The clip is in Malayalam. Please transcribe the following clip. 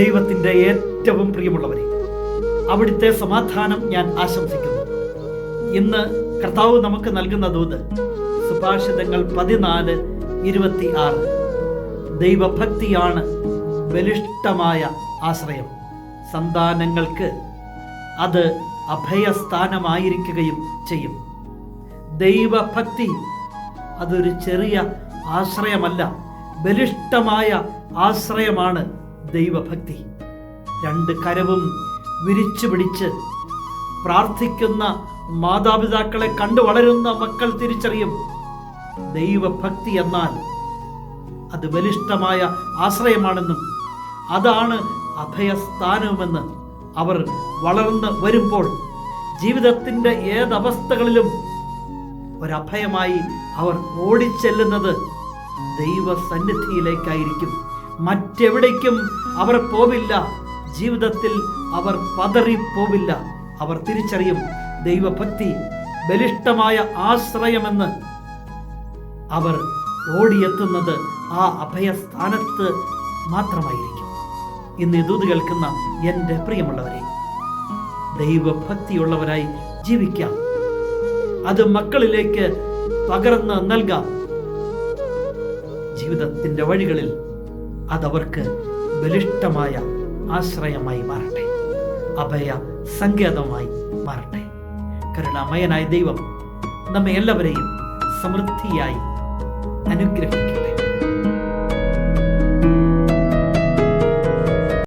ദൈവത്തിന്റെ ഏറ്റവും പ്രിയമുള്ളവരെ അവിടുത്തെ സമാധാനം ഞാൻ ആശംസിക്കുന്നു. ഇന്ന് കർത്താവ് നമുക്ക് നൽകുന്ന ദൂത് സുഭാഷിതങ്ങൾ പതിനാല് ഇരുപത്തി ആറ് ദൈവഭക്തിയാണ് ബലിഷ്ടമായ ആശ്രയം. സന്താനങ്ങൾക്ക് അത് അഭയസ്ഥാനമായിരിക്കുകയും ചെയ്യും. ദൈവഭക്തി അതൊരു ചെറിയ ആശ്രയമല്ല ബലിഷ്ടമായ ആശ്രയമാണ് ദൈവഭക്തി. രണ്ട് കരവും വിരിച്ചു പിടിച്ച് പ്രാർത്ഥിക്കുന്ന മാതാപിതാക്കളെ കണ്ടു വളരുന്ന മക്കൾ തിരിച്ചറിയും. ദൈവഭക്തി എന്നാൽ അത് ബലിഷ്ഠമായ ആശ്രയമാണെന്നും അതാണ് അഭയസ്ഥാനവുമെന്ന് അവർ വളർന്ന് വരുമ്പോൾ ജീവിതത്തിന്റെ ഏതവസ്ഥകളിലും ഒരഭയമായി അവർ ഓടിച്ചെല്ലുന്നത് ദൈവസന്നിധിയിലേക്കായിരിക്കും. മറ്റെവിടേക്കും അവർ പോവില്ല. ജീവിതത്തിൽ അവർ പതറി പോവില്ല അവർ തിരിച്ചറിയും ദൈവഭക്തി ബലിഷ്ടമായ ആശ്രയമെന്ന് അവർ ഓടിയെത്തുന്നത് ആ അഭയസ്ഥാനത്ത് മാത്രമായിരിക്കും. ഇന്ന് ദൂത് കേൾക്കുന്ന എന്റെ പ്രിയമുള്ളവരെ ദൈവഭക്തിയുള്ളവരായി ജീവിക്കാം. അത് മക്കളിലേക്ക് പകർന്ന് നൽകാം. ജീവിതത്തിന്റെ വഴികളിൽ അതവർക്ക് ബലിഷ്ടമായ ആശ്രയമായി മാറട്ടെ. അഭയ സങ്കേതമായി മാറട്ടെ. കരുണാമയനായ ദൈവം നമ്മെ എല്ലാവരെയും സമൃദ്ധിയായി അനുഗ്രഹിക്കട്ടെ.